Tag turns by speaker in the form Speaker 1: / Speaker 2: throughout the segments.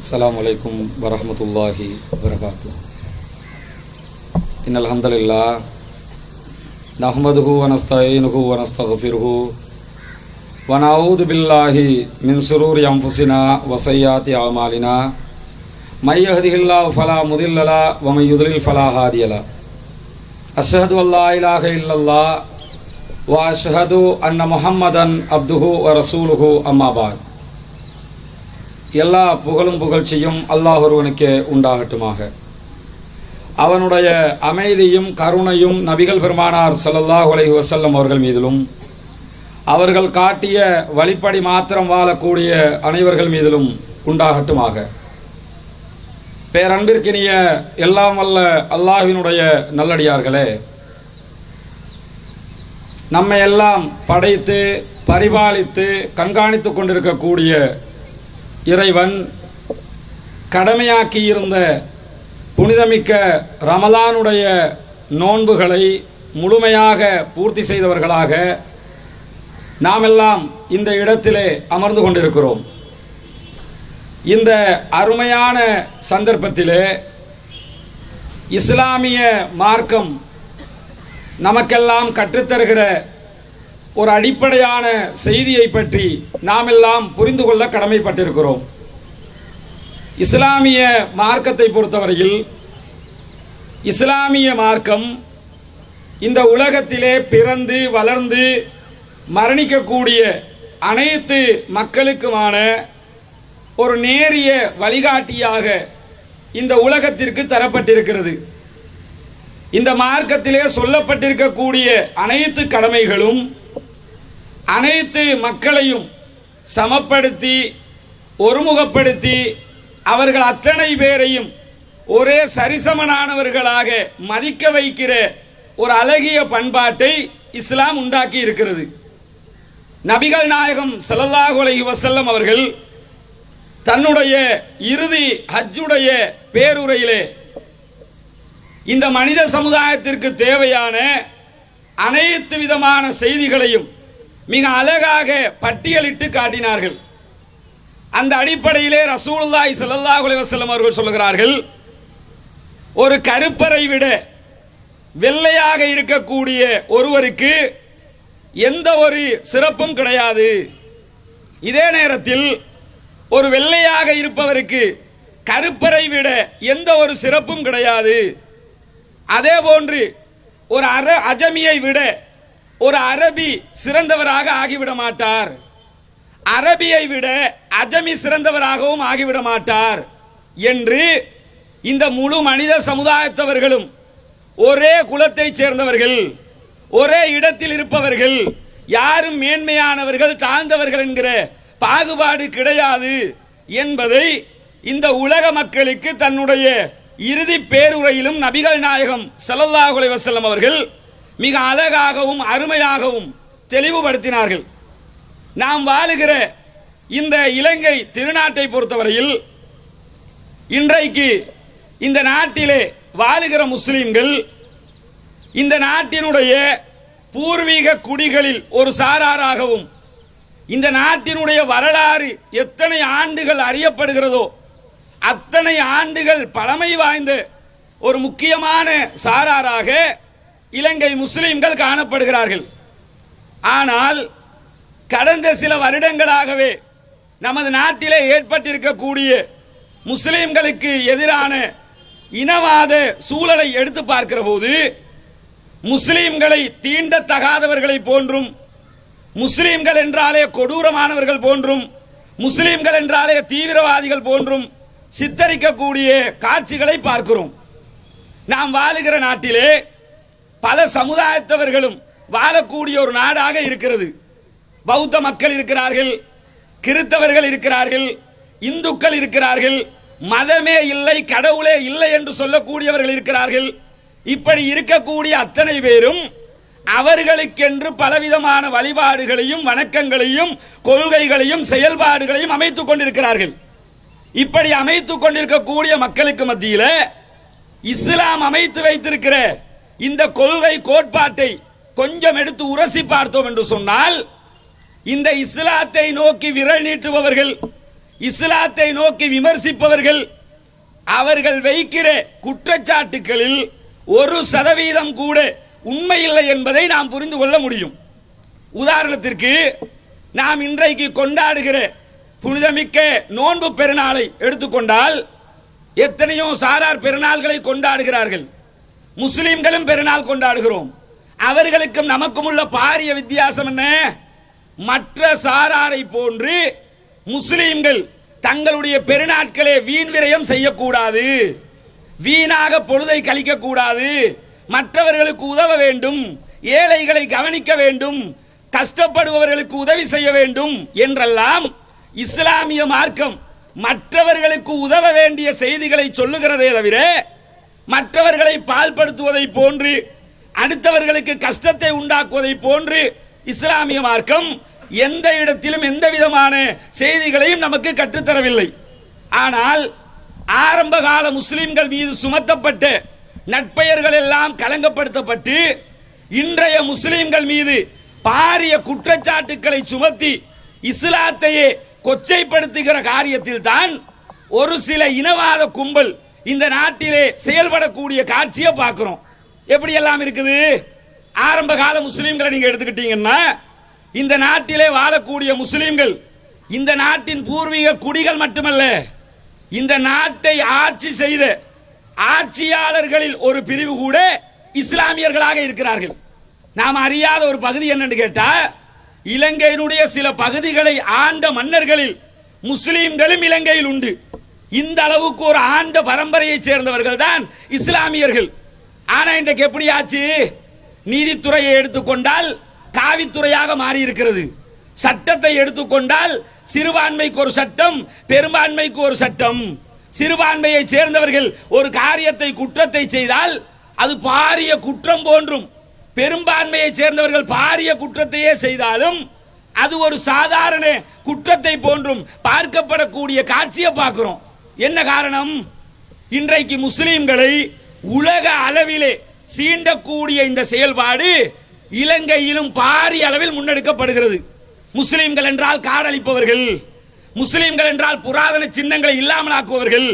Speaker 1: السلام عليكم ورحمة الله وبركاته إن الحمد لله نحمده ونستعينه ونستغفره ونعوذ بالله من سرور أنفسنا وسيئات أعمالنا من يهده الله فلا مضل له ومن يضلل فلا هادي له أشهد أن لا إله إلا الله وأشهد أن محمدا عبده ورسوله أما بعد எல்லா புகழும் புகழ்ச்சியும் அல்லாஹ் ஒருவனுக்கே உண்டாகட்டுமாக. அவனுடைய அமைதியும் கருணையும் நபிகள் பெருமானார் ஸல்லல்லாஹு உலகி வசல்லம் அவர்கள் மீதிலும் அவர்கள் காட்டிய வழிப்படி மாத்திரம் வாழக்கூடிய அனைவர்கள் மீதிலும் உண்டாகட்டுமாக. பேரன்பிற்கினிய எல்லாம் வல்ல அல்லாஹினுடைய நல்லடியார்களே நம்மை எல்லாம் படைத்து பரிபாலித்து கண்காணித்துக் கொண்டிருக்கக்கூடிய இறைவன் கடமையாக்கியிருந்த புனிதமிக்க ரமலானுடைய நோன்புகளை முழுமையாக பூர்த்தி செய்தவர்களாக நாமெல்லாம் இந்த இடத்திலே அமர்ந்து கொண்டிருக்கிறோம். இந்த அருமையான சந்தர்ப்பத்திலே இஸ்லாமிய மார்க்கம் நமக்கெல்லாம் கற்றுத்தருகிற ஒரு அடிப்படையான செய்தியை பற்றி நாமெல்லாம் புரிந்து கொள்ள கடமைப்பட்டிருக்கிறோம். இஸ்லாமிய மார்க்கத்தை பொறுத்தவரையில் இஸ்லாமிய மார்க்கம் இந்த உலகத்திலே பிறந்து வளர்ந்து மரணிக்கக்கூடிய அனைத்து மக்களுக்குமான ஒரு நேரிய வழிகாட்டியாக இந்த உலகத்திற்கு தரப்பட்டிருக்கிறது. இந்த மார்க்கத்திலே சொல்லப்பட்டிருக்கக்கூடிய அனைத்து கடமைகளும் அனைத்து மக்களையும் சமப்படுத்தி ஒருமுகப்படுத்தி அவர்கள் அத்தனை பேரையும் ஒரே சரிசமனானவர்களாக மதிக்க வைக்கிற ஒரு அழகிய பண்பாட்டை இஸ்லாம் உண்டாக்கி இருக்கிறது. நபிகள் நாயகம் ஸல்லல்லாஹு அலைஹி அவர்கள் தன்னுடைய இறுதி ஹஜ்ஜுடைய பேருரையிலே இந்த மனித சமுதாயத்திற்கு தேவையான அனைத்து விதமான செய்திகளையும் மிக அழகாக பட்டியலிட்டு காட்டினார்கள். அந்த அடிப்படையிலே ரசூலுல்லாஹி ஸல்லல்லாஹு அலைஹி அவர்கள் சொல்லுகிறார்கள் ஒரு கருப்பரை விட வெள்ளையாக இருக்கக்கூடிய ஒருவருக்கு எந்த ஒரு சிறப்பும் கிடையாது. இதே நேரத்தில் ஒரு வெள்ளையாக இருப்பவருக்கு கருப்பரை விட எந்த ஒரு சிறப்பும் கிடையாது. அதே போன்று ஒரு அர அஜமியை விட ஒரு அரபி சிறந்தவராக ஆகிவிட மாட்டார். அரபியை விட அஜமி சிறந்தவராகவும் ஆகிவிட மாட்டார் என்று இந்த முழு மனித சமுதாயத்தவர்களும் ஒரே குலத்தைச் சேர்ந்தவர்கள் ஒரே இடத்தில் இருப்பவர்கள் யாரும் மேன்மையானவர்கள் தாழ்ந்தவர்கள் என்கிற பாகுபாடு கிடையாது என்பதை இந்த உலக மக்களுக்கு தன்னுடைய இறுதி பேருரையிலும் நபிகள் நாயகம் ஸல்லல்லாஹு அலைஹி அவர்கள் மிக அழகாகவும் அருமையாகவும் தெளிவுபடுத்தினார்கள். நாம் வாழுகிற இந்த இலங்கை திருநாட்டை பொறுத்தவரையில் இன்றைக்கு இந்த நாட்டிலே வாழுகிற முஸ்லிம்கள் இந்த நாட்டினுடைய பூர்வீக குடிகளில் ஒரு சாராராகவும் இந்த நாட்டினுடைய வரலாறு எத்தனை ஆண்டுகள் அறியப்படுகிறதோ அத்தனை ஆண்டுகள் பழமை வாய்ந்த ஒரு முக்கியமான சாராராக இலங்கை முஸ்லிம்கள் காணப்படுகிறார்கள். ஆனால் கடந்த சில வருடங்களாகவே நமது நாட்டிலே ஏற்பட்டிருக்கக்கூடிய முஸ்லிம்களுக்கு எதிரான இனவாத சூழலை எடுத்து பார்க்கிற போது முஸ்லிம்களை தீண்டத்தகாதவர்களை போன்றும் முஸ்லிம்கள் என்றாலே கொடூரமானவர்கள் போன்றும் முஸ்லிம்கள் என்றாலே தீவிரவாதிகள் போன்றும் சித்தரிக்கக்கூடிய காட்சிகளை பார்க்கிறோம். நாம் வாழுகிற நாட்டிலே பல சமுதாயத்தவர்களும் வாழக்கூடிய ஒரு நாடாக இருக்கிறது. பௌத்த மக்கள் இருக்கிறார்கள் கிறித்தவர்கள் இருக்கிறார்கள் இந்துக்கள் இருக்கிறார்கள் மதமே இல்லை கடவுளே இல்லை என்று சொல்லக்கூடியவர்கள் இருக்கிறார்கள். இப்படி இருக்கக்கூடிய அத்தனை பேரும் அவர்களுக்கென்று பலவிதமான வழிபாடுகளையும் வணக்கங்களையும் கொள்கைகளையும் செயல்பாடுகளையும் அமைத்துக் கொண்டிருக்கிறார்கள். இப்படி அமைத்துக் கொண்டிருக்கக்கூடிய மக்களுக்கு மத்தியில் இஸ்லாம் அமைத்து வைத்திருக்கிற இந்த கொள்கை கோட்பாட்டை கொஞ்சம் எடுத்து உரசி பார்த்தோம் என்று சொன்னால் இந்த இஸ்லாத்தை நோக்கி விரல் நீட்டுபவர்கள்
Speaker 2: இஸ்லாத்தை நோக்கி விமர்சிப்பவர்கள் அவர்கள் வைக்கிற குற்றச்சாட்டுகளில் ஒரு சதவீதம் கூட உண்மையில்லை என்பதை நாம் புரிந்து கொள்ள முடியும். உதாரணத்திற்கு நாம் இன்றைக்கு கொண்டாடுகிற புனிதமிக்க நோன்பு பெருநாளை எடுத்துக்கொண்டால் எத்தனையோ சாரார் பெருநாள்களை கொண்டாடுகிறார்கள். முஸ்லிம்களும் பெருநாள் கொண்டாடுகிறோம். அவர்களுக்கும் நமக்கும் உள்ள பாரிய வித்தியாசம் என்ன? மற்ற சாராரை போன்று முஸ்லிம்கள் தங்களுடைய பெருநாட்களை வீண் விரயம் செய்யக்கூடாது. வீணாக பொழுதை கழிக்க கூடாது மற்றவர்களுக்கு உதவ வேண்டும். ஏழைகளை கவனிக்க வேண்டும். கஷ்டப்படுபவர்களுக்கு உதவி செய்ய வேண்டும் என்றெல்லாம் இஸ்லாமிய மார்க்கம் மற்றவர்களுக்கு உதவ வேண்டிய செய்திகளை சொல்லுகிறதே தவிர மற்றவர்களை பால்படுத்துவதை போன்று அடுத்தவர்களுக்கு கஷ்டத்தை உண்டாக்குவதை போன்று இஸ்லாமிய மார்க்கம் எந்த இடத்திலும் எந்த விதமான செய்திகளையும் நமக்கு கற்றுத்தரவில்லை. ஆனால் ஆரம்ப கால முஸ்லிம்கள் மீது சுமத்தப்பட்ட நட்பெயர்கள் எல்லாம் களங்கப்படுத்தப்பட்டு இன்றைய முஸ்லிம்கள் மீது பாரிய குற்றச்சாட்டுக்களை சுமத்தி இஸ்லாத்தையே கொச்சைப்படுத்துகிற காரியத்தில் தான் ஒரு சில இனவாத கும்பல் இந்த நாட்டிலே செயல்படக்கூடிய காட்சியை பார்க்கிறோம். எப்படி எல்லாம் இருக்குது? ஆரம்ப கால முஸ்லீம்களை நீங்க எடுத்துக்கிட்டீங்கன்னா இந்த நாட்டிலே வாழக்கூடிய முஸ்லீம்கள் இந்த நாட்டின் பூர்வீக குடிகள் மட்டுமல்ல இந்த நாட்டை ஆட்சி செய்த ஆட்சியாளர்களில் ஒரு பிரிவு கூட இஸ்லாமியர்களாக இருக்கிறார்கள். நாம் அறியாத ஒரு பகுதி என்னன்னு கேட்டா இலங்கையினுடைய சில பகுதிகளை ஆண்ட மன்னர்களில் முஸ்லீம்களும் இலங்கையில் உண்டு. இந்த அளவுக்கு ஒரு ஆண்ட பரம்பரையை சேர்ந்தவர்கள் தான் இஸ்லாமியர்கள். ஆனா இன்றைக்கு எப்படி ஆச்சு நீதித்துறையை எடுத்துக்கொண்டால் காவித்துறையாக மாறி இருக்கிறது சட்டத்தை எடுத்துக்கொண்டால் சிறுபான்மைக்கு ஒரு சட்டம் பெரும்பான்மைக்கு ஒரு சட்டம். சிறுபான்மையை சேர்ந்தவர்கள் ஒரு காரியத்தை குற்றத்தை செய்தால் அது பாரிய குற்றம் போன்றும் பெரும்பான்மையை சேர்ந்தவர்கள் பாரிய குற்றத்தையே செய்தாலும் அது ஒரு சாதாரண குற்றத்தை போன்றும் பார்க்கப்படக்கூடிய காட்சியை பார்க்கிறோம். என்ன காரணம்? இன்றைக்கு முஸ்லிம்களை உலக அளவிலே சீண்டக்கூடிய இந்த செயல்பாடு இலங்கையிலும் பாரிய அளவில் முன்னெடுக்கப்படுகிறது. முஸ்லிம்கள் என்றால் காடழிப்பவர்கள் முஸ்லிம்கள் என்றால் புராதன சின்னங்களை இல்லாமலாக்குவர்கள்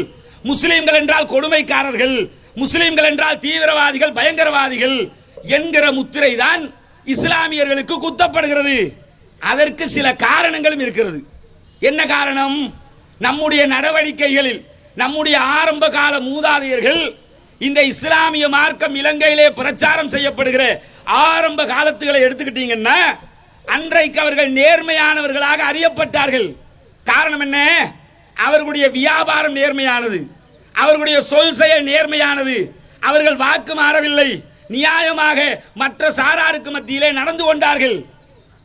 Speaker 2: முஸ்லிம்கள் என்றால் கொடுமைக்காரர்கள் முஸ்லிம்கள் என்றால் தீவிரவாதிகள் பயங்கரவாதிகள் என்கிற முத்திரை தான் இஸ்லாமியர்களுக்கு குத்தப்படுகிறது. அதற்கு சில காரணங்களும் இருக்கிறது. என்ன காரணம்? நம்முடைய நடவடிக்கைகளில் நம்முடைய ஆரம்ப கால மூதாதையர்கள் இந்த இஸ்லாமிய மார்க்கம் இலங்கையிலே பிரச்சாரம் செய்யப்படுகிற ஆரம்ப காலத்துகளை எடுத்துக்கிட்டீங்கன்னா அன்றைக்கு அவர்கள் நேர்மையானவர்களாக அறியப்பட்டார்கள். காரணம் என்ன? அவர்களுடைய வியாபாரம் நேர்மையானது. அவர்களுடைய சொல் செயல் நேர்மையானது. அவர்கள் வாக்கு மாறவில்லை. நியாயமாக மற்ற சாராருக்கு மத்தியிலே நடந்து கொண்டார்கள்.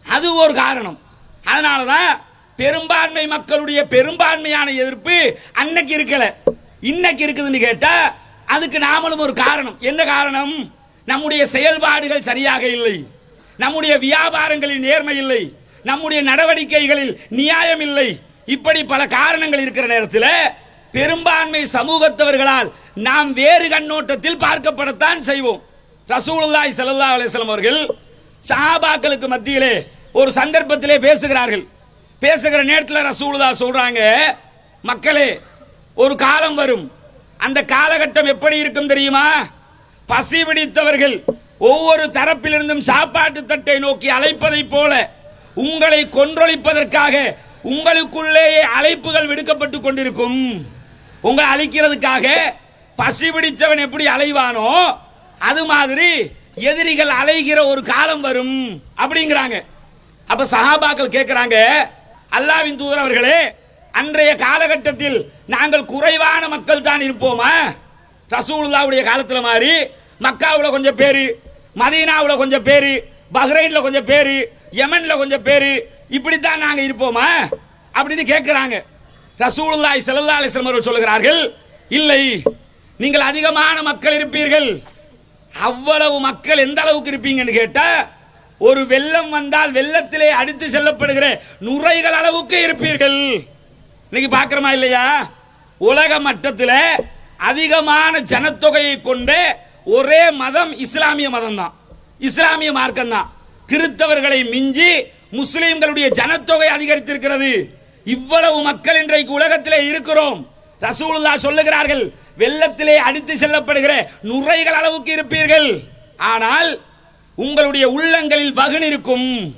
Speaker 2: அது ஒரு காரணம். அதனாலதான் பெரும்பான்மை மக்களுடைய பெரும்பான்மையான எதிர்ப்பு அன்னைக்கு இருக்கல. இன்னைக்கு இருக்குதுன்னு கேட்டா அதுக்கு நாமளும் ஒரு காரணம். என்ன காரணம்? நம்முடைய செயல்பாடுகள் சரியாக இல்லை. நம்முடைய வியாபாரங்களில் நேர்மை இல்லை. நம்முடைய நடவடிக்கைகளில் நியாயம் இல்லை. இப்படி பல காரணங்கள் இருக்கிற நேரத்தில் பெரும்பான்மை சமூகத்தவர்களால் நாம் வேறு கண்ணோட்டத்தில் பார்க்கப்படத்தான் செய்வோம். ரசூலுல்லாய் சல்லா அலிஸ்லாம் அவர்கள் சஹாபாக்களுக்கு மத்தியிலே ஒரு சந்தர்ப்பத்திலே பேசுகிறார்கள். பேசுகிற நேரத்தில் ரசூலுதா சொல்றாங்க மக்களே ஒரு காலம் வரும். அந்த காலகட்டம் எப்படி இருக்கும் தெரியுமா? பசி பிடித்தவர்கள் ஒவ்வொரு தரப்பிலிருந்தும் சாப்பாட்டு தட்டை நோக்கி அழைப்பதைப் போல உங்களை கொன்றொழிப்பதற்காக உங்களுக்குள்ளேயே அழைப்புகள் விடுக்கப்பட்டு கொண்டிருக்கும். உங்களை அழிக்கிறதுக்காக பசி பிடிச்சவன் எப்படி அலைவானோ அது மாதிரி எதிரிகள் அலைகிற ஒரு காலம் வரும் அப்படிங்கிறாங்க. அப்ப சஹாபாக்கள் கேட்கிறாங்க அல்லாவின் தூதர் அவர்களே அன்றைய காலகட்டத்தில் நாங்கள் குறைவான மக்கள் தான் இருப்போமா? ரசூலுல்லாவுடைய காலத்தில் மாதிரி மக்காவில் கொஞ்சம் பேரு மதீனாவில் கொஞ்சம் பேர் பஹ்ரைனில் கொஞ்சம் பேர் யமனில் கொஞ்சம் பேரு இப்படித்தான் நாங்கள் இருப்போமா? அப்படின்னு கேட்குறாங்க ரசூலுல்லாய் செல்லல்லா அலிஸ்லம் அவர்கள் சொல்லுகிறார்கள் இல்லை நீங்கள் அதிகமான மக்கள் இருப்பீர்கள். அவ்வளவு மக்கள் எந்த அளவுக்கு இருப்பீங்கன்னு கேட்டால் ஒரு வெள்ளம் வந்தால் வெள்ளத்திலே அடித்து செல்லப்படுகிற நுரைகள் அளவுக்கு இருப்பீர்கள். இன்னைக்கு பார்க்குறோமா இல்லையா? உலக மட்டத்தில் அதிகமான ஜனத்தொகையை கொண்டு ஒரே மதம் இஸ்லாமிய மதம் தான் இஸ்லாமிய மார்க்கம் தான் கிறிஸ்தவர்களை மிஞ்சி முஸ்லிம்களுடைய ஜனத்தொகை அதிகரித்திருக்கிறது. இவ்வளவு மக்கள் இன்றைக்கு உலகத்திலே இருக்கிறோம். ரசூலுல்லா சொல்லுகிறார்கள் வெள்ளத்திலே அடித்து செல்லப்படுகிற நுரைகள் அளவுக்கு இருப்பீர்கள். ஆனால் உங்களுடைய உள்ளங்களில் வகுனிருக்கும்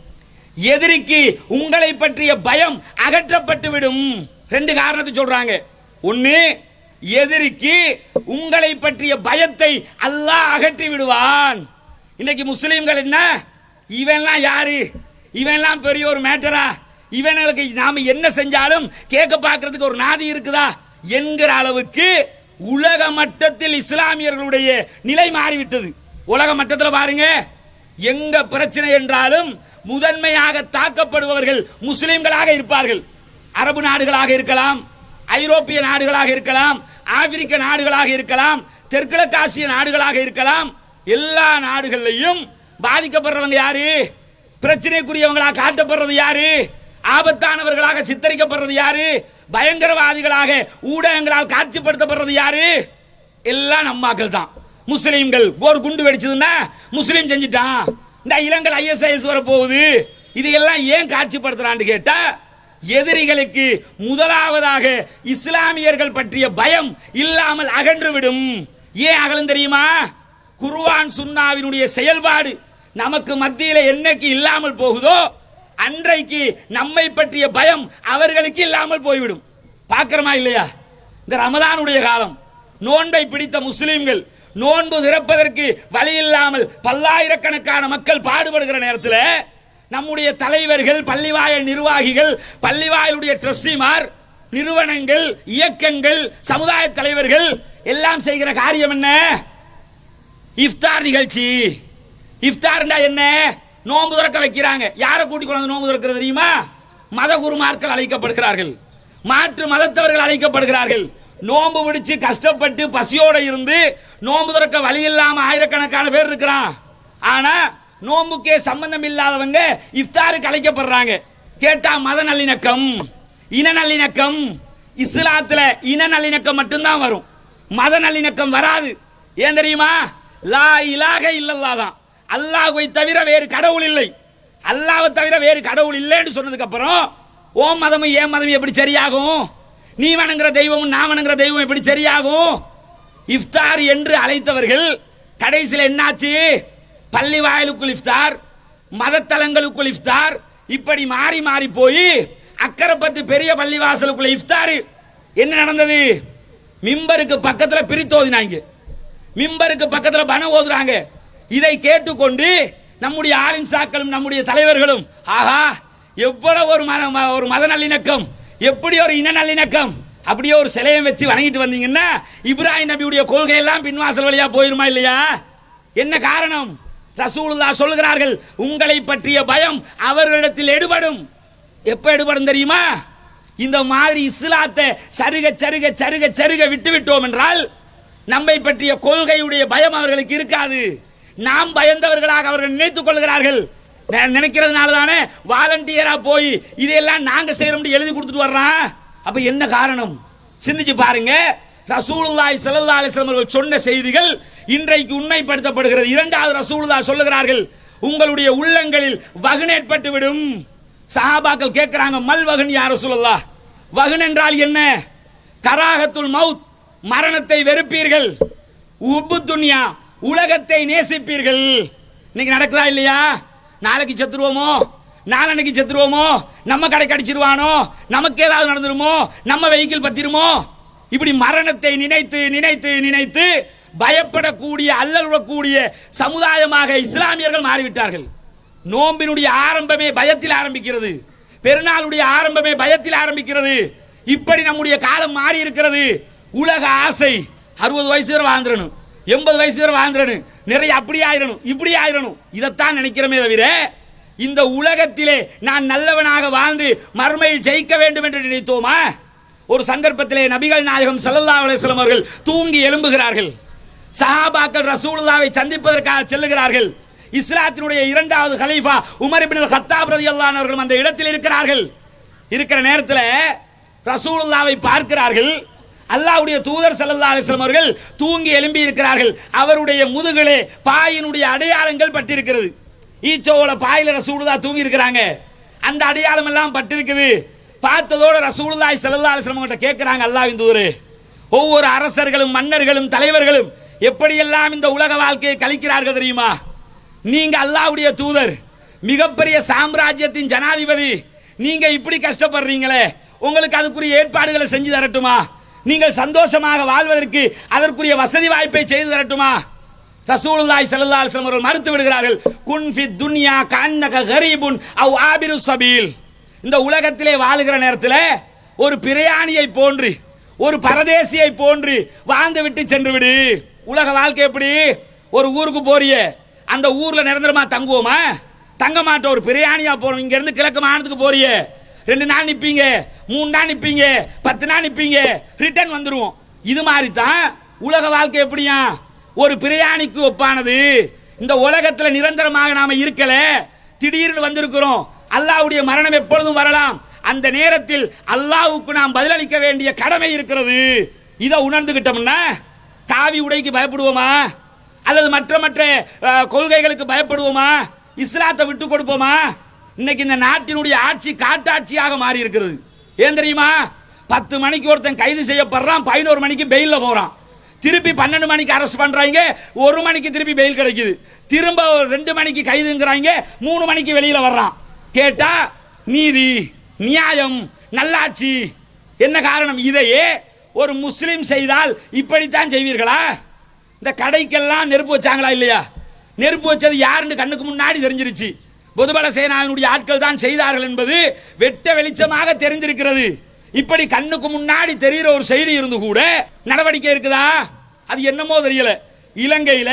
Speaker 2: எதிரிக்கு உங்களை பற்றிய பயம் அகற்றப்பட்டு விடும். ரெண்டு காரணத்தை சொல்றாங்க. ஒன்னு எதிரிக்கு உங்களை பற்றிய பயத்தை அல்லாஹ் அகற்றி விடுவான். இன்னைக்கு முஸ்லீம்கள் என்ன? இவன்லாம் யாரு? இவன்லாம் பெரிய ஒரு மேட்டரா? இவனுக்கு நாம என்ன செஞ்சாலும் கேட்க பார்க்கறதுக்கு ஒரு நாதி இருக்குதா? என்கிற அளவுக்கு உலக மட்டத்தில் இஸ்லாமியர்களுடைய நிலை மாறிவிட்டது. உலக மட்டத்தில் பாருங்க. எங்க பிரச்சனை என்றாலும் முதன்மையாக தாக்கப்படுபவர்கள் முஸ்லிம்களாக இருப்பார்கள். அரபு நாடுகளாக இருக்கலாம் ஐரோப்பிய நாடுகளாக இருக்கலாம் ஆப்பிரிக்க நாடுகளாக இருக்கலாம் தெற்கிழக்கு ஆசிய நாடுகளாக இருக்கலாம். எல்லா நாடுகள்லையும் பாதிக்கப்படுறவங்க யாரு? பிரச்சனைக்குரியவங்களாக காட்டப்படுறது யாரு? ஆபத்தானவர்களாக சித்தரிக்கப்படுறது யாரு? பயங்கரவாதிகளாக ஊடகங்களால் காட்சிப்படுத்தப்படுறது யாரு? எல்லாம் நம்மாக்கள் தான். முஸ்லீம்கள் ஒரு குண்டு வெடிச்சதுன்னா முஸ்லீம் செஞ்சிட்டான். இந்த இளங்கல் ஐஎஸ்ஐஎஸ் வர போகுது இதையெல்லாம் ஏன் காட்சிப்படுத்துறான்னு கேட்டா எதிரிகளுக்கு முதலாவதாக இஸ்லாமியர்கள் பற்றிய பயம் இல்லாமல் அகன்றுவிடும் ஏன் அகலும் தெரியுமா? குருவான் சுன்னாவினுடைய செயல்பாடு நமக்கு மத்தியில் என்னைக்கு இல்லாமல் போகுதோ அன்றைக்கு நம்மை பற்றிய பயம் அவர்களுக்கு இல்லாமல் போய்விடும். பார்க்கிறோமா இல்லையா? இந்த ரமதானுடைய காலம் நோன்பை பிடித்த முஸ்லீம்கள் நோன்பு திறப்பதற்கு வழி இல்லாமல் பல்லாயிரக்கணக்கான மக்கள் பாடுபடுகிற நேரத்தில் நம்முடைய தலைவர்கள் பள்ளிவாயல் நிர்வாகிகள் பள்ளிவாயலுடைய ட்ரஸ்டிமார் நிறுவனங்கள் இயக்கங்கள் சமுதாய தலைவர்கள் எல்லாம் செய்கிற காரியம் என்ன? இஃப்தார் நிகழ்ச்சி. இஃப்தார்னா என்ன? நோன்பு திறக்க வைக்கிறாங்க. யாரை கூட்டிக் கொண்டு நோன்பு திறக்கிறது தெரியுமா? மத குருமார்கள் அழைக்கப்படுகிறார்கள். மாற்று மதத்தவர்கள் அழைக்கப்படுகிறார்கள். நோம்பு பிடிச்சு கஷ்டப்பட்டு பசியோட இருந்து நோன்பு திறக்க வழி இல்லாம ஆயிரக்கணக்கான பேர் இருக்கிறான். ஆனா நோம்புக்கே சம்பந்தம் இல்லாதவங்க இஃப்தாருக்கு அழைக்கப்படுறாங்க. கேட்டா மத நல்லிணக்கம் இன நல்லிணக்கம் இஸ்லாத்துல இன நல்லிணக்கம் மட்டும்தான் வரும். மத நல்லிணக்கம் வராது. ஏன் தெரியுமா? லா இலாக இல்லல்லா தான். அல்லாஹுவை தவிர வேறு கடவுள் இல்லை. அல்லாவை தவிர வேறு கடவுள் இல்லைன்னு சொன்னதுக்கு அப்புறம் ஓ மதமும் ஏன் மதமும் எப்படி சரியாகும்? நீ வணங்குற தெய்வமும் நான் வணங்குற தெய்வம் எப்படி சரியாகும்? இஃப்தார் என்று அழைத்தவர்கள் கடைசியில் என்னாச்சு? பள்ளி வாயிலுக்குள் இஃப்தார் மதத்தலங்களுக்குள் இஃப்தார் இப்படி மாறி மாறி போய் அக்கரைப்பத்து பெரிய பள்ளிவாசலுக்குள்ள இஃப்தார். என்ன நடந்தது? மிம்பருக்கு பக்கத்தில் பிரித்தோதினாங்க மிம்பருக்கு பக்கத்தில் பணம் ஓதுறாங்க. இதை கேட்டுக்கொண்டு நம்முடைய ஆலிம் சாக்களும் நம்முடைய தலைவர்களும் ஆஹா எவ்வளவு ஒரு மத ம- ஒரு மத நல்லிணக்கம். எப்படி ஒரு இன நல்லிணக்கம்? அப்படியே ஒரு சிலையை வச்சு வணங்கிட்டு வந்தீங்கன்னா இப்ராஹிம் நபியுடைய கொள்கை எல்லாம் பின்வாசல் வழியா போயிருமா இல்லையா? என்ன காரணம்? ரசூலுல்லா சொல்கிறார்கள் உங்களை பற்றிய பயம் அவர்களிடத்தில் எடுபடும். எப்போ எடுபடும் தெரியுமா? இந்த மாதிரி இஸ்லாத்தை சருக சருக சருக சருக விட்டு விட்டோம் என்றால் நம்மை பற்றிய கொள்கையுடைய பயம் அவர்களுக்கு இருக்காது. நாம் பயந்தவர்களாக அவர்கள் நினைத்துக் கொள்கிறார்கள். நினைக்கிறதுனால தானே வாலண்டியரா போய் இதையெல்லாம் நாங்க செய்யறோம் எழுதி கொடுத்துட்டு வர்றான். அப்ப என்ன காரணம்? சிந்திச்சு பாருங்க. ரசூலுல்லாய் ஸல்லல்லாஹு அலிஸ்லாம் அவர்கள் சொன்ன செய்திகள் இன்றைக்கு உண்மைப்படுத்தப்படுகிறது. இரண்டாவது ரசூலுல்லா சொல்லுகிறார்கள் உங்களுடைய உள்ளங்களில் வகுன் ஏற்பட்டு விடும். சஹாபாக்கள் கேட்கிறாங்க மல் வகுன் யார் ரசூலுல்லாஹ்? வகுன் என்றால் என்ன? கராகத்துல் மவுத் மரணத்தை வெறுப்பீர்கள். உப்பு துன்யா உலகத்தை நேசிப்பீர்கள். இன்னைக்கு நடக்குதா இல்லையா? நாளைக்கு செத்துருவோமோ? நாளன்னைக்கு செத்துருவோமோ? நம்ம கடை கடிச்சிருவானோ நமக்கு ஏதாவது நடந்துருமோ? நம்ம வெஹிக்கிள் பத்திருமோ? இப்படி மரணத்தை நினைத்து நினைத்து நினைத்து பயப்படக்கூடிய அல்லலுடக்கூடிய சமுதாயமாக இஸ்லாமியர்கள் மாறிவிட்டார்கள். நோம்பினுடைய ஆரம்பமே பயத்தில் ஆரம்பிக்கிறது. பெருநாளுடைய ஆரம்பமே பயத்தில் ஆரம்பிக்கிறது. இப்படி நம்முடைய காலம் மாறி இருக்கிறது உலக ஆசை அறுபது வயசு வரை வாழ்ந்துடணும். எண்பது வயசு வரை வாழ்ந்துடணும் நிறைய அப்படி ஆயிரணும் இப்படி ஆயிரணும். இதைத்தான் நினைக்கிறோமே தவிர இந்த உலகத்திலே நான் நல்லவனாக வாழ்ந்து மறுமையில் ஜெயிக்க வேண்டும் என்று நினைத்தோமா? ஒரு சந்தர்ப்பத்திலே நபிகள் நாயகம் சல்லல்லா அலிஸ்லம் அவர்கள் தூங்கி எழும்புகிறார்கள். சஹாபாக்கள் ரசூலுல்லாவை சந்திப்பதற்காக செல்லுகிறார்கள். இஸ்லாத்தினுடைய இரண்டாவது கலீஃபா உமர் இப்னு ஹத்தாப் ரதி அந்த இடத்தில் இருக்கிறார்கள். இருக்கிற நேரத்தில் ரசூலுல்லாவை பார்க்கிறார்கள். அல்லாவுடைய தூதர் சல்லா அலிஸ்லம் அவர்கள் தூங்கி எழும்பி இருக்கிறார்கள். அவருடைய முதுகிலே பாயினுடைய அடையாளங்கள் பட்டிருக்கிறது. ஈச்சோவில் பாயில ரசூலுதா தூங்கி இருக்கிறாங்க. அந்த அடையாளம் எல்லாம் பட்டிருக்குது. பார்த்ததோட ரசூலுல்லாஹி சல்லா அலிஸ்லம் கிட்ட கேட்கிறாங்க அல்லாவின் தூதர் ஒவ்வொரு அரசர்களும் மன்னர்களும் தலைவர்களும் எப்படியெல்லாம் இந்த உலக வாழ்க்கையை கழிக்கிறார்கள் தெரியுமா? நீங்க அல்லாஹ்வுடைய தூதர் மிகப்பெரிய சாம்ராஜ்யத்தின் ஜனாதிபதி நீங்க இப்படி கஷ்டப்படுறீங்களே உங்களுக்கு அதுக்குரிய ஏற்பாடுகளை செஞ்சு தரட்டுமா? நீங்கள் சந்தோஷமாக வாழ்வதற்கு அதற்குரிய வசதி வாய்ப்பை செய்து தரட்டுமா? ரசூலுல்லாய் ஸல்லல்லாஹு அலைஹி அவர்கள் மறுத்து விடுகிறார்கள். குன்ஃபி துன்யா கண்ணக ஹரீபுன் அவ் ஆபிரு சபீல். இந்த உலகத்திலே வாழுகிற நேரத்தில் ஒரு பிரயாணியை போன்று ஒரு பரதேசியை போன்று வாழ்ந்து விட்டு சென்று விடு. உலக வாழ்க்கை எப்படி? ஒரு ஊருக்கு போறிய அந்த ஊர்ல நிரந்தரமா தங்குவோமா? தங்க மாட்டோம் ஒரு பிரயாணியா போறோம் இங்க இருந்து கிழக்கு மாநிலத்துக்கு போறியே. ரெண்டு நாள் நிற்பீங்க மூணு நாள் நிற்பீங்க பத்து நாள் நிற்பீங்க ரிட்டர்ன் வந்துடுவோம் இது மாதிரி தான் உலக வாழ்க்கை எப்படியா? ஒரு பிரயாணிக்கு ஒப்பானது. இந்த உலகத்தில் நிரந்தரமாக நாம் இருக்கல திடீர்னு வந்திருக்கிறோம். அல்லாவுடைய மரணம் எப்பொழுதும் வரலாம். அந்த நேரத்தில் அல்லாஹ்வுக்கு நாம் பதிலளிக்க வேண்டிய கடமை இருக்கிறது. இதை உணர்ந்துகிட்டோம்னா காவி உடைக்கு பயப்படுவோமா? அல்லது மற்ற மற்ற கொள்கைகளுக்கு பயப்படுவோமா? இஸ்லாத்தை விட்டு கொடுப்போமா? இன்னைக்கு இந்த நாட்டினுடைய ஆட்சி காட்டாட்சியாக மாறி இருக்கிறது ஏன் தெரியுமா? பத்து மணிக்கு ஒருத்தன் கைது செய்யப்படுறான் பதினோரு மணிக்கு பெயிலில் போகிறான் திருப்பி பன்னெண்டு மணிக்கு அரெஸ்ட் பண்ணுறாங்க ஒரு மணிக்கு திருப்பி பெயில் கிடைக்குது. திரும்ப ஒரு ரெண்டு மணிக்கு கைதுங்கிறாங்க மூணு மணிக்கு வெளியில் வர்றான். கேட்டா நீதி நியாயம் நல்லாட்சி. என்ன காரணம்? இதையே ஒரு முஸ்லீம் செய்தால் இப்படித்தான் செய்வீர்களா? இந்த கடைக்கெல்லாம் நெருப்பு வச்சாங்களா இல்லையா? நெருப்பு வச்சது யாருன்னு கண்ணுக்கு முன்னாடி தெரிஞ்சிருச்சு. பொதுபல சேனாவினுடைய ஆட்கள் தான் செய்தார்கள் என்பது வெட்ட வெளிச்சமாக தெரிந்திருக்கிறது. இப்படி கண்ணுக்கு முன்னாடி தெரிகிற ஒரு செய்தி இருந்து கூட நடவடிக்கை இருக்குதா? அது என்னமோ தெரியல. இலங்கையில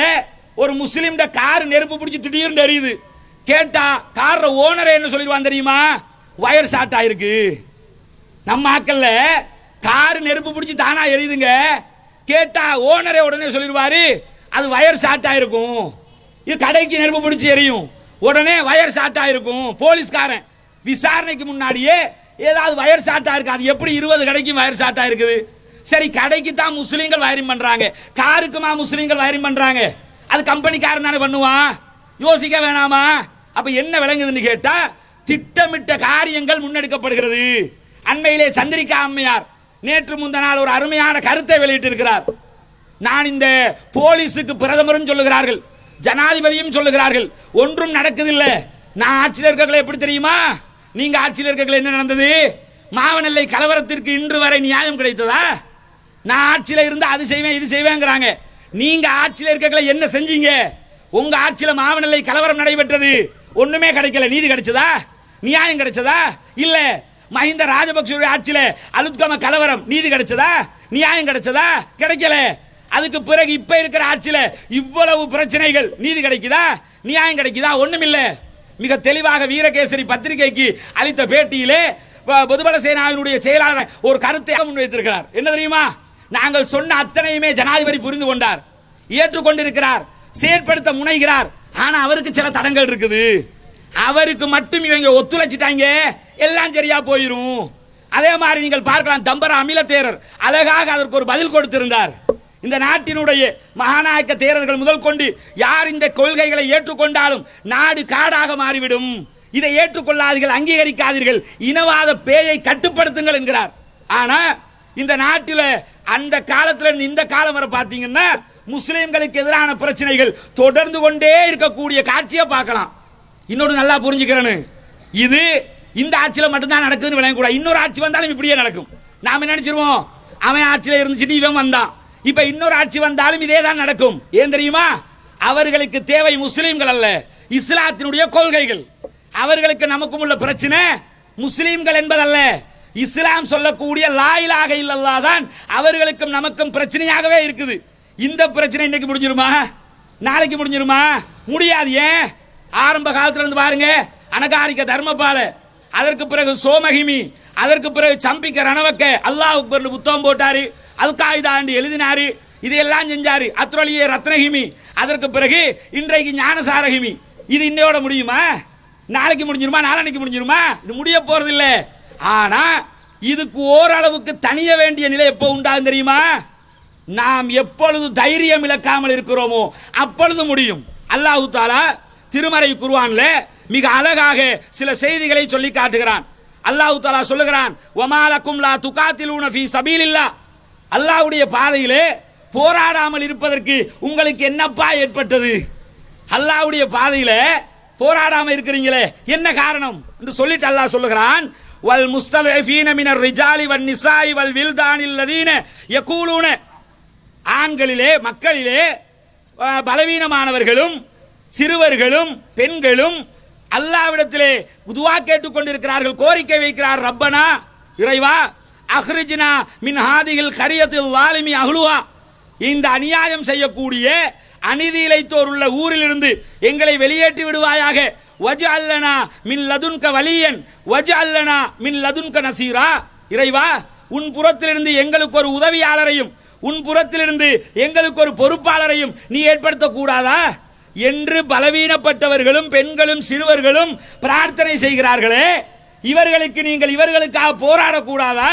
Speaker 2: ஒரு முஸ்லீம்ட கார் நெருப்பு பிடிச்சி திடீர்னு எரியுது. கேட்டா கார ஓனரே என்ன சொல்லிடுவான் தெரியுமா? வயர் ஷார்ட் ஆயிருக்கு. நம்ம ஆக்கல்ல கார் நெருப்பு பிடிச்சி தானா எரியுதுங்க. கேட்டா ஓனரே உடனே சொல்லிடுவாரு அது வயர் ஷார்ட் ஆயிருக்கும். இது கடைக்கு நெருப்பு பிடிச்சி எரியும். உடனே வயர் ஷார்ட் ஆயிருக்கும். போலீஸ்காரன் விசாரணைக்கு முன்னாடியே ஏதாவது வயர் ஷார்ட் ஆயிருக்கு. அது எப்படி இருபது கடைக்கும் வயர் ஷார்ட் ஆயிருக்குது? சரி கடைக்கு தான் முஸ்லீம்கள் வயரிங் பண்றாங்க. காருக்குமா முஸ்லீம்கள் வயரிங் பண்றாங்க. அது கம்பெனிக்காரன் தானே பண்ணுவான்? யோசிக்க வேணாமா? அப்ப என்ன விளங்குதுன்னு கேட்டா திட்டமிட்ட காரியங்கள் முன்னெடுக்கப்படுகிறது. அண்மையிலே சந்திரிகா அம்மையார் நேற்று முந்த நாள் ஒரு அருமையான கருத்தை வெளியிட்டிருக்கிறார். நான் இந்த போலீஸுக்கு பிரதமரும் சொல்லுகிறார்கள். ஜனாதிபதியும் சொல்லுகிறார்கள். ஒன்றும் நடக்குதில்லை. நான் ஆட்சியில் இருக்கங்களை எப்படி தெரியுமா? நீங்க ஆட்சியில் இருக்கங்களை என்ன நடந்தது? மாவனல்லை கலவரத்திற்கு இன்று வரை நியாயம் கிடைத்ததா? நான் ஆட்சியில் இருந்து அது செய்வேன் இது செய்வேங்கிறாங்க. நீங்க ஆட்சியில் இருக்கங்களை என்ன செஞ்சீங்க? உங்க ஆட்சியில் மாவனல்லை கலவரம் நடைபெற்றது. ஒண்ணுமே கிடைக்கல. நீதி கிடைச்சதா? நியாயம் கிடைச்சதா? இல்ல. மஹிந்த ராஜபக்சேவுடைய ஆட்சியில் அலுத்கம கலவரம் நீதி கிடைச்சதா? நியாயம் கிடைச்சதா? கிடைக்கல. அதுக்கு பிறகு இப்ப இருக்கிற ஆட்சியில இவ்வளவு பிரச்சனைகள் நீதி கிடைக்குதா? நியாயம் கிடைக்குதா? ஒண்ணுமில்ல. மிக தெளிவாக வீரகேசரி பத்திரிகைக்கு அளித்த பேட்டியிலே பொதுபல சேனாவினுடைய செயலாளர் ஒரு கருத்தை முன்வைத்திருக்கிறார். என்ன தெரியுமா? நாங்கள் சொன்ன அத்தனையுமே ஜனாதிபதி புரிந்து கொண்டார். ஏற்றுக்கொண்டிருக்கிறார். செயற்படுத்த முனைகிறார். ஆனா அவருக்கு சில தடங்கள் இருக்குது. அவருக்கு மட்டும் இவங்க ஒத்துழைச்சிட்டாங்க. எல்லாம் சரியா போயிரும். அதே மாதிரி நீங்கள் பார்க்கலாம் தம்பர அமில தேரர் அழகாக அதற்கு ஒரு பதில் கொடுத்திருந்தார். இந்த நாட்டினுடைய மகாநாயக்க தேரர்கள் முதல் கொண்டு யார் இந்த கொள்கைகளை ஏற்றுக்கொண்டாலும் நாடு காடாக மாறிவிடும். இதை ஏற்றுக்கொள்ளாதீர்கள் அங்கீகரிக்காதீர்கள். இனவாத பேயை கட்டுப்படுத்துங்கள் என்கிறார். ஆனா இந்த நாட்டில் அந்த காலத்தில் இந்த காலம் வரை பார்த்தீங்கன்னா முஸ்லிம்களுக்கு எதிரான பிரச்சனைகள் தொடர்ந்து கொண்டே இருக்கக்கூடிய காட்சியை பார்க்கலாம். இன்னொன்று நல்லா புரிஞ்சுக்கிறேன்னு. இது இந்த ஆட்சியில் மட்டும்தான் நடக்குதுன்னு விளங்க இன்னொரு ஆட்சி வந்தாலும் இப்படியே நடக்கும். நாம நினைச்சிருவோம்? அவன் ஆட்சியில் இருந்துச்சுட்டு இவன் வந்தான். இப்ப இன்னொரு ஆட்சி வந்தாலும் இதே தான் நடக்கும். ஏன் தெரியுமா? அவர்களுக்கு தேவை முஸ்லீம்கள் அல்ல. இஸ்லாத்தினுடைய கொள்கைகள். அவர்களுக்கு நமக்கும் உள்ள பிரச்சனை முஸ்லீம்கள் என்பதல்ல. இஸ்லாம் சொல்லக்கூடிய லாயிலாக இல்லல்லா தான் அவர்களுக்கும் நமக்கும் பிரச்சனையாகவே இருக்குது. இந்த பிரச்சனை இன்னைக்கு முடிஞ்சிருமா? நாளைக்கு முடிஞ்சிருமா? முடியாது ஏன்? ஆரம்ப காலத்துல இருந்து பாருங்க அனகாரிக்க தர்மபால. அதற்கு பிறகு சோமகிமி அதற்கு பிறகு சம்பிக்க ரணவக்க. அல்லாஹ் புத்தகம் போட்டாரு. அல்காய்தா என்று எழுதினாரு. இதையெல்லாம் செஞ்சாரு. அத்ரோலியே ரத்னகிமி அதற்கு பிறகு இன்றைக்கு ஞானசாரகிமி இது இன்னையோட முடியுமா? நாளைக்கு முடிஞ்சிருமா? நாளைக்கு முடிஞ்சிருமா? இது முடிய போறது இல்ல ஆனா இதுக்கு ஓரளவுக்கு தனிய வேண்டிய நிலை எப்போ உண்டாகும் தெரியுமா? நாம் எப்பொழுது தைரியம் இழக்காமல் இருக்கிறோமோ அப்பொழுது முடியும். அல்லாஹு தாலா திருமறை குருவான்ல மிக அழகாக சில செய்திகளை சொல்லி காட்டுகிறான். அல்லாஹு தாலா சொல்லுகிறான் ஒமாலக்கும் லா உனஃபி சபையில் இல்லா அல்லாஹ்வுடைய பாதையிலே போராடாமல் இருப்பதற்கு உங்களுக்கு என்னப்பா ஏற்பட்டது? அல்லாஹ்வுடைய பாதையில போராடாம இருக்கிறீங்களே என்ன காரணம்? என்று சொல்லிட்டு அல்லாஹ் சொல்லுகிறான் வல் முஸ்தலஃபீன மினர் ரிஜாலி வன் நிசாய் வல் வில்தானில் லதீன யகூலூன. ஆண்களிலே மக்களிலே பலவீனமானவர்களும் சிறுவர்களும் பெண்களும் அல்லாவிடத்திலே உதுவா கேட்டுக்கொண்டிருக்கிறார்கள் கோரிக்கை வைக்கிறார் ரப்பனா இறைவா அஹ்ரிஜினா மின் ஹாதிகள் கரியத்தில் வாலிமி அஹ்லுவா இந்த அநியாயம் செய்யக்கூடிய அநீதி இழைத்தோர் உள்ள ஊரிலிருந்து எங்களை வெளியேற்றி விடுவாயாக. வஜ அல்லனா மின் லதுன்க வலியன். வஜ அல்லனா மின் லதுன்க நசீரா. இறைவா உன் புறத்திலிருந்து எங்களுக்கு ஒரு உதவியாளரையும் உன் புறத்திலிருந்து எங்களுக்கு ஒரு பொறுப்பாளரையும் நீ ஏற்படுத்தக்கூடாதா என்று பலவீனப்பட்டவர்களும் பெண்களும் சிறுவர்களும் பிரார்த்தனை செய்கிறார்களே. இவர்களுக்கு நீங்கள் இவர்களுக்காக போராடக்கூடாதா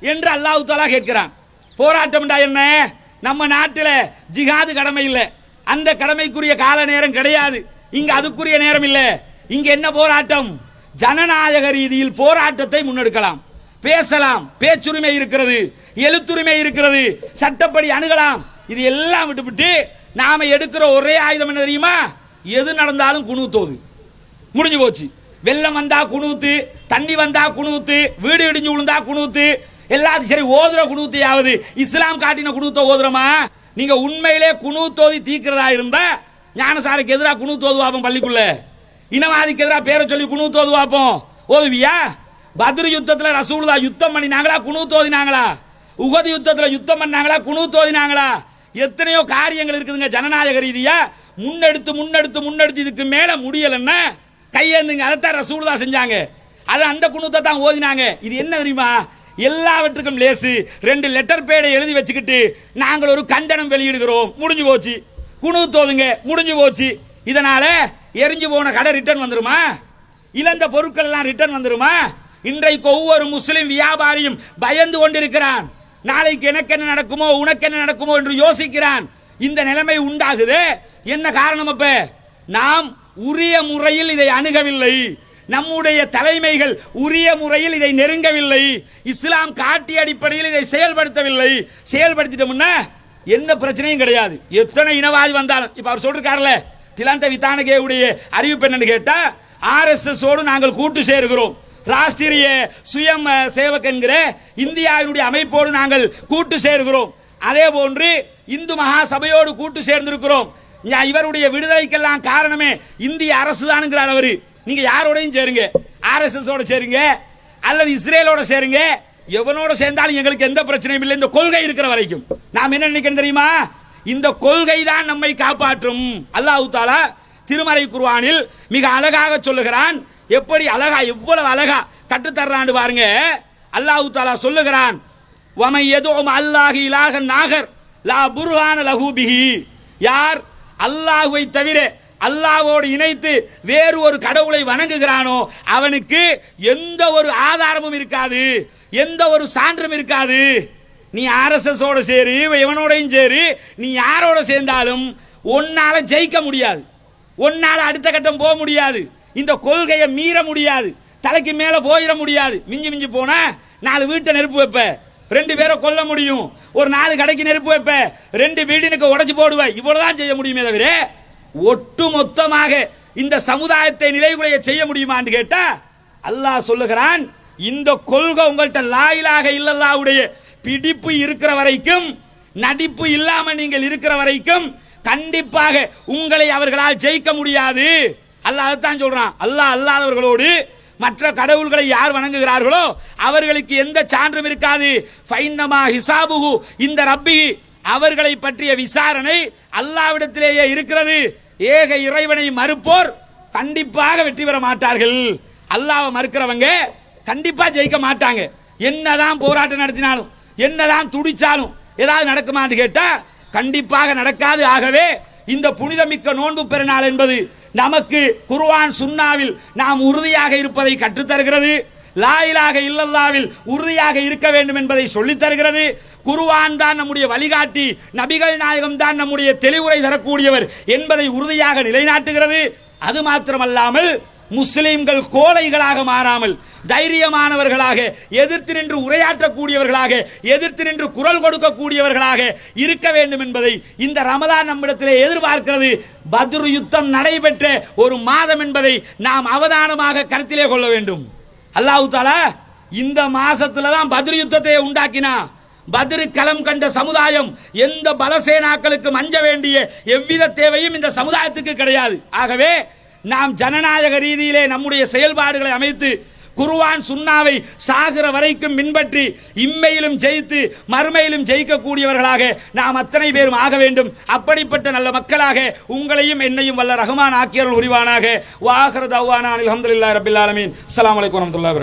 Speaker 2: என்று அல்லாஹு தாலா கேட்கிறான். போராட்டம்டா என்ன? நம்ம நாட்டில் ஜிகாது கடமை இல்லை. அந்த கடமைக்குரிய கால நேரம் கிடையாது. இங்க அதுக்குரிய நேரம் இல்லை. இங்க என்ன போராட்டம்? ஜனநாயக ரீதியில் போராட்டத்தை முன்னெடுக்கலாம். பேசலாம். பேச்சுரிமை இருக்கிறது. எழுத்துரிமை இருக்கிறது. சட்டப்படி அணுகலாம். இது எல்லாம் விட்டுவிட்டு நாம எடுக்கிற ஒரே ஆயுதம் என்ன தெரியுமா? எது நடந்தாலும் குணூத்தோது. முடிஞ்சு போச்சு. வெள்ளம் வந்தா குணூத்து தண்ணி வந்தா குணூத்து வீடு இடிஞ்சு விழுந்தா குணூத்து எல்லாத்தையும் சரி ஓதுற குணூத்தையாவது இஸ்லாம் காட்டின குணூத்த ஓதுறமா? நீங்க உண்மையிலே குணூத்தோதி தீக்கிறதா இருந்தா ஞானசாருக்கு எதிராக குணூத்தோது வாப்போம் பள்ளிக்குள்ள. இனவாதிக்கு எதிராக பேரை சொல்லி குணூத்தோது வாப்போம் ஓதுவியா? பத்ரு யுத்தத்தில் ரசூலுதா யுத்தம் பண்ணினாங்களா குணூத்தோதினாங்களா? உகதி யுத்தத்தில் யுத்தம் பண்ணாங்களா குணூத்தோதினாங்களா? எத்தனையோ காரியங்கள் இருக்குதுங்க ஜனநாயக ரீதியா. முன்னெடுத்து முன்னெடுத்து முன்னெடுத்து இதுக்கு மேல முடியலன்னா கையேந்துங்க. அதைத்தான் ரசூலுல்லா செஞ்சாங்க. அது அந்த குணத்தை தான் ஓதினாங்க. இது என்ன தெரியுமா? எல்லாவற்றுக்கும் லேசு. ரெண்டு லெட்டர் பேடை எழுதி வச்சுக்கிட்டு நாங்கள் ஒரு கண்டனம் வெளியிடுகிறோம். முடிஞ்சு போச்சு. குணு தோதுங்க. முடிஞ்சு போச்சு. இதனால எரிஞ்சு போன கடை ரிட்டர்ன் வந்துருமா? இழந்த பொருட்கள் எல்லாம் ரிட்டர்ன் வந்துருமா? இன்றைக்கு ஒவ்வொரு முஸ்லிம் வியாபாரியும் பயந்து கொண்டிருக்கிறான். நாளைக்கு எனக்கு என்ன நடக்குமோ உனக்கு என்ன நடக்குமோ என்று யோசிக்கிறான். இந்த நிலைமை உண்டாகுது. என்ன காரணம் அப்ப? நாம் உரிய முறையில் இதை அணுகவில்லை. நம்முடைய தலைமைகள் உரிய முறையில் இதை நெருங்கவில்லை. இஸ்லாம் காட்டி அடிப்படையில் இதை செயல்படுத்தவில்லை. செயல்படுத்திட்டோம்னா எந்த பிரச்சனையும் கிடையாது. எத்தனை இனவாதி வந்தாலும் இப்ப அவர் சொல்லிருக்காருல டிலாந்த வித்தானகேவுடைய அறிவிப்பு என்னன்னு கேட்டா ஆர்எஸ்எஸ் நாங்கள் கூட்டு சேருகிறோம் ராஷ்டிரிய சுயம் சேவக் என்கிற இந்தியாவினுடைய அமைப்போடு நாங்கள் கூட்டு சேருகிறோம் அதே போன்று இந்து மகா சபையோடு கூட்டு சேர்ந்திருக்கிறோம். இவருடைய விடுதலைக்கெல்லாம் காரணமே இந்திய அரசு தானுங்கிறார் அவரு. நீங்க யாரோடையும் சேருங்க. ஆர்எஸ்எஸ் சேருங்க. அல்லது இஸ்ரேலோட சேருங்க. எவனோட சேர்ந்தாலும் எங்களுக்கு எந்த பிரச்சனையும் இல்லை. இந்த கொள்கை இருக்கிற வரைக்கும். நாம் என்ன நினைக்கிறோம் தெரியுமா? இந்த கொள்கை தான் நம்மை காப்பாற்றும். அல்லாஹு தாலா திருமலை குர்வானில் மிக அழகாக சொல்லுகிறான். எப்படி அழகா எவ்வளவு அழகா கட்டுத்தர்றான்னு பாருங்க. அல்லாஹு தாலா சொல்லுகிறான். வமை எதுவும் அல்லாஹி இலாக நாகர். லா புர்ஹான லஹு யார்? அல்லாஹுவை தவிர அல்லாஹோடு இணைத்து வேறு ஒரு கடவுளை வணங்குகிறானோ அவனுக்கு எந்த ஒரு ஆதாரமும் இருக்காது. எந்த ஒரு சான்றும் இருக்காது. நீ ஆர்எஸ்எஸ் ஓட இவனோடையும் சேரி நீ யாரோட சேர்ந்தாலும் ஒன்னால் ஜெயிக்க முடியாது. உன்னால் அடுத்த கட்டம் போக முடியாது. இந்த கொள்கையை மீற முடியாது. தலைக்கு மேலே போயிட முடியாது. மிஞ்சி மிஞ்சி போனால் நாலு வீட்டை நெருப்பு வைப்பேன் ரெண்டு பேரை கொல்ல முடியும். ஒரு நாலு கடைக்கு நெருப்பு வைப்ப. ரெண்டு வீடினுக்கு உடைச்சு போடுவ. இவ்வளவுதான் செய்ய முடியுமே தவிர ஒட்டு மொத்தமாக இந்த சமுதாயத்தை நிலைகுலைய செய்ய முடியுமான்னு கேட்டா அல்லாஹ் சொல்லுகிறான் இந்த கொள்கை உங்கள்கிட்ட லாயிலாக இல்லல்லாவுடைய பிடிப்பு இருக்கிற வரைக்கும் நடிப்பு இல்லாம நீங்கள் இருக்கிற வரைக்கும் கண்டிப்பாக உங்களை அவர்களால் ஜெயிக்க முடியாது. அல்லாஹ் தான் சொல்றான். அல்லாஹ் அல்லாதவர்களோடு மற்ற கடவுள்களை யார் வணங்குகிறார்களோ அவர்களுக்கு எந்த சான்றும் இருக்காது. ஃபைன்னமா ஹிசாபுகு இந்த ரப்பி அவர்களை பற்றிய விசாரணை அல்லாவிடத்திலேயே இருக்கிறது. ஏக இறைவனை மறுப்போர் கண்டிப்பாக வெற்றி பெற மாட்டார்கள். அல்லாவை மறுக்கிறவங்க கண்டிப்பா ஜெயிக்க மாட்டாங்க. என்னதான் போராட்டம் நடத்தினாலும் என்னதான் துடிச்சாலும் ஏதாவது நடக்குமான்னு கேட்டா கண்டிப்பாக நடக்காது. ஆகவே இந்த புனிதமிக்க நோன்பு பெருநாள் என்பது நமக்கு குர்வான் சுன்னாவில் நாம் உறுதியாக இருப்பதை கற்றுத்தருகிறது. லாயிலாக இல்லல்லாவில் உறுதியாக இருக்க வேண்டும் என்பதை சொல்லித் தருகிறது குருவான் தான் நம்முடைய வழிகாட்டி நபிகள் நாயகம் தான் நம்முடைய தெளிவுரை தரக்கூடியவர் என்பதை உறுதியாக நிலைநாட்டுகிறது. அது மாத்திரமல்லாமல் முஸ்லிம்கள் கோழைகளாக மாறாமல் தைரியமானவர்களாக எதிர்த்து நின்று உரையாற்றக்கூடியவர்களாக எதிர்த்து நின்று குரல் கொடுக்கக்கூடியவர்களாக இருக்க வேண்டும் என்பதை இந்த ரமதான் நம்மிடத்திலே எதிர்பார்க்கிறது. பத்ரு யுத்தம் நடைபெற்ற ஒரு மாதம் என்பதை நாம் அவதானமாக கருத்திலே கொள்ள வேண்டும். அல்லாஹு தாலா இந்த மாசத்துல தான் பத்ரு யுத்தத்தை உண்டாக்கினா. பதிரு களம் கண்ட சமுதாயம் எந்த பலசேனாக்களுக்கு மஞ்ச வேண்டிய எவ்வித தேவையும் இந்த சமுதாயத்துக்கு கிடையாது. ஆகவே நாம் ஜனநாயக ரீதியிலே நம்முடைய செயல்பாடுகளை அமைத்து குருவான் சுன்னாவை சாகிற வரைக்கும் பின்பற்றி இம்மையிலும் ஜெயித்து மறுமையிலும் ஜெயிக்கக்கூடியவர்களாக நாம் அத்தனை பேரும் ஆக வேண்டும். அப்படிப்பட்ட நல்ல மக்களாக உங்களையும் என்னையும் வல்ல ரஹ்மான் ஆக்கியர்கள் உரிவானாக. வாகர தவானா அலமதுல்லா ரபில் ஆலமீன். அஸ்ஸலாமு அலைக்கும் வரமத்துல்லாஹி